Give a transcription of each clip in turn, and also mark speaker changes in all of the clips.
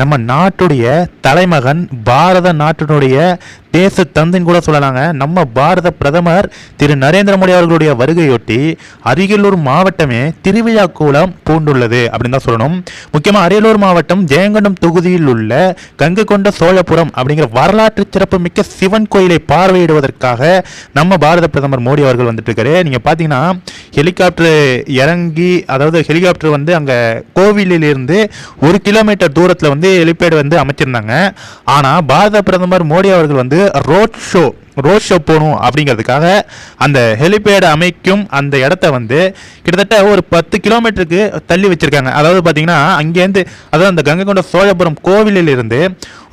Speaker 1: நம்ம நாட்டுடைய தலைமகன் பாரத நாட்டினுடைய தேச தந்தைன்னு கூட சொல்லலாங்க. நம்ம பாரத பிரதமர் திரு நரேந்திர மோடி அவர்களுடைய வருகையொட்டி அரியலூர் மாவட்டமே திருவிழா கூலம் பூண்டுள்ளது அப்படின்னு தான் சொல்லணும். முக்கியமாக அரியலூர் மாவட்டம் ஜெயங்கொண்டம் தொகுதியில் உள்ள கங்கை கொண்ட சோழபுரம் அப்படிங்கிற வரலாற்று சிறப்பு மிக்க சிவன் கோயிலை பார்வையிடுவதற்காக நம்ம பாரத பிரதமர் மோடி அவர்கள் வந்துட்டு இருக்காரு நீங்கள் பார்த்தீங்கன்னா ஹெலிகாப்டர் இறங்கி அதாவது ஹெலிகாப்டர் வந்து அங்கே கோவிலிலிருந்து ஒரு கிலோமீட்டர் தூரத்தில் வந்து ஹெலிபேட் வந்து அமைச்சிருந்தாங்க. ஆனால் பாரத பிரதமர் மோடி அவர்கள் வந்து ரோட் ஷோ ரோட் ஷோ போகணும் அப்படிங்கிறதுக்காக அந்த ஹெலிபேட் அமைக்கும் அந்த இடத்த வந்து கிட்டத்தட்ட ஒரு பத்து கிலோமீட்டருக்கு தள்ளி வச்சுருக்காங்க. அதாவது பார்த்தீங்கன்னா அங்கேருந்து அதாவது அந்த கங்கை கொண்ட சோழபுரம் கோவிலில் இருந்து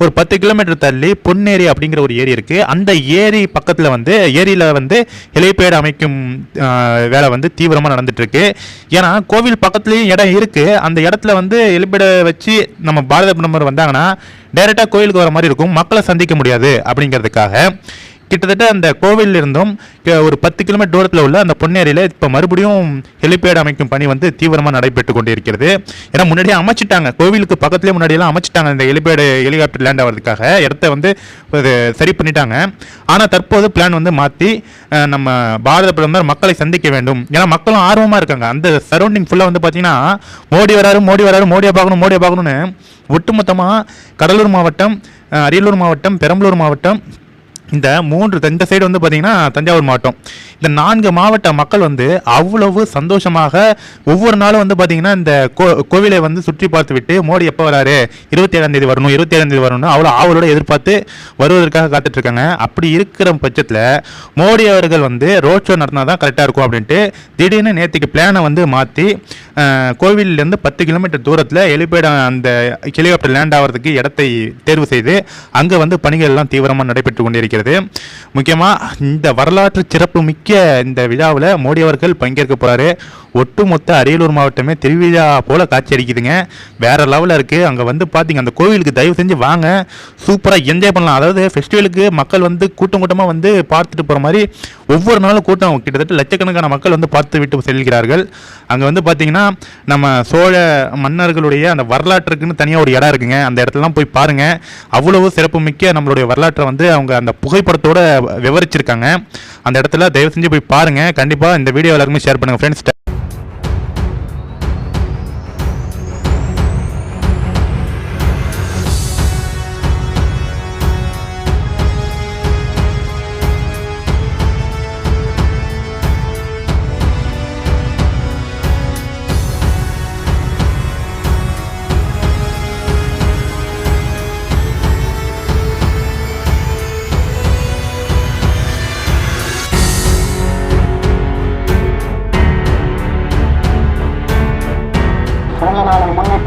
Speaker 1: ஒரு பத்து கிலோமீட்டர் தள்ளி பொன்னேரி அப்படிங்கிற ஒரு ஏரி இருக்குது அந்த ஏரி பக்கத்தில் வந்து ஏரியில் வந்து ஹெலிபேட் அமைக்கும் வேலை வந்து தீவிரமாக நடந்துகிட்ருக்கு ஏன்னா கோவில் பக்கத்துலேயும் இடம் இருக்குது அந்த இடத்துல வந்து ஹெலிபேடை வச்சு நம்ம பாரத பிரதமர் வந்தாங்கன்னா டைரெக்டாக கோயிலுக்கு வர மாதிரி இருக்கும். மக்களை சந்திக்க முடியாது அப்படிங்கிறதுக்காக. கிட்டத்தட்ட அந்த கோவிலில் இருந்தும் ஒரு பத்து கிலோமீட்டர் தூரத்தில் உள்ள அந்த பொன்னேரியில் இப்போ மறுபடியும் ஹெலிபேட் அமைக்கும் பணி வந்து தீவிரமாக நடைபெற்று கொண்டு இருக்கிறது ஏன்னா முன்னாடியே அமைச்சிட்டாங்க. கோவிலுக்கு பக்கத்துலேயே முன்னாடியெல்லாம் அமைச்சிட்டாங்க இந்த ஹெலிபேடு ஹெலிகாப்டர் லேண்ட் ஆகிறதுக்காக இடத்த வந்து சரி பண்ணிட்டாங்க. ஆனால் தற்போது பிளான் வந்து மாற்றி நம்ம பாரத பிரதமர் மக்களை சந்திக்க வேண்டும். ஏன்னா மக்களும் ஆர்வமாக இருக்காங்க. அந்த சரௌண்டிங் ஃபுல்லாக வந்து பார்த்தீங்கன்னா மோடி வராரு மோடி வராரு மோடியை பார்க்கணும் மோடியை பார்க்கணும்னு ஒட்டுமொத்தமாக கடலூர் மாவட்டம் அரியலூர் மாவட்டம் பெரம்பலூர் மாவட்டம் இந்த மூன்று இந்த சைடு வந்து பார்த்தீங்கன்னா தஞ்சாவூர் மாவட்டம். இந்த நான்கு மாவட்ட மக்கள் வந்து அவ்வளவு சந்தோஷமாக ஒவ்வொரு நாளும் வந்து பார்த்தீங்கன்னா இந்த கோ கோவிலை வந்து சுற்றி பார்த்து விட்டு மோடி எப்போ வராரு? இருபத்தி ஏழாம் தேதி வரணும் இருபத்தி ஏழாம் தேதி வரணும் அவ்வளோ ஆவலோட எதிர்பார்த்து வருவதற்காக காத்துட்டு இருக்காங்க அப்படி இருக்கிற பட்சத்தில் மோடி அவர்கள் வந்து ரோட் ஷோ நடத்தினா தான் கரெக்டாக இருக்கும் அப்படின்ட்டு திடீர்னு நேற்றுக்கு பிளானை வந்து மாற்றி கோவிலிருந்து பத்து கிலோமீட்டர் தூரத்தில் எலிபேடம் அந்த ஹெலிகாப்டர் லேண்ட் ஆகிறதுக்கு இடத்தை தேர்வு செய்து அங்கே வந்து பணிகள் எல்லாம் தீவிரமாக நடைபெற்று கொண்டிருக்கிறது. முக்கியமாக இந்த வரலாற்று சிறப்பு மிக்க இந்த விழாவில் மோடி அவர்கள் பங்கேற்க போகிறாரு ஒட்டுமொத்த அரியலூர் மாவட்டமே திருவிழா போல காட்சி அடிக்குதுங்க வேற லெவலில் இருக்குது அங்கே வந்து பார்த்தீங்க அந்த கோவிலுக்கு தயவு செஞ்சு வாங்க. சூப்பராக என்ஜாய் பண்ணலாம். அதாவது ஃபெஸ்டிவலுக்கு மக்கள் வந்து கூட்டம் கூட்டமாக வந்து பார்த்துட்டு போகிற மாதிரி ஒவ்வொரு நாளும் கூட்டம் கிட்டத்தட்ட லட்சக்கணக்கான மக்கள் வந்து பார்த்து விட்டு செல்கிறார்கள். அங்கே வந்து பார்த்தீங்கன்னா நம்ம சோழ மன்னர்களுடைய அந்த வரலாற்றுக்குன்னு தனியாக ஒரு இடம் இருக்குங்க. அந்த இடத்துலலாம் போய் பாருங்கள் அவ்வளவு சிறப்புமிக்க நம்மளுடைய வரலாற்றை வந்து அவங்க அந்த புகைப்படத்தோடு விவரிச்சிருக்காங்க. அந்த இடத்துல தயவு செஞ்சு போய் பாருங்கள் கண்டிப்பாக இந்த வீடியோ எல்லாருக்குமே ஷேர் பண்ணுங்கள் ஃப்ரெண்ட்ஸ்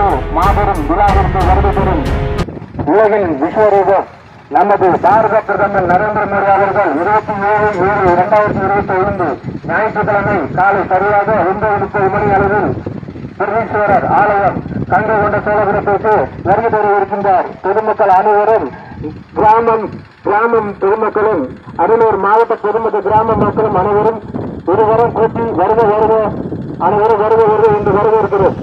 Speaker 2: நாளை மாபெரும் விழாவிற்கு வருகை தரும் உலகின் விஸ்வரூபம். நமது பாரத பிரதமர் நரேந்திர மோடி அவர்கள் இருபத்தி ஏழு ஏழு இரண்டாயிரத்தி இருபத்தி ஐந்து ஞாயிற்றுக்கிழமை காலை சரியாக ஒன்பது முப்பது மணி அளவில் பிரதீஸ்வரர் ஆலயம் கண்டு கொண்ட சோழபுரத்திற்கு வருகை தர இருக்கின்றார் பொதுமக்கள் அனைவரும் கிராமம் கிராமம் பொதுமக்களும் அரியலூர் மாவட்ட பொதுமக்கள் கிராம மக்களும் அனைவரும் இருவரும் கூட்டி வருக வருக அனைவரும் வருக வருக என்று வருக இருக்கிறோம்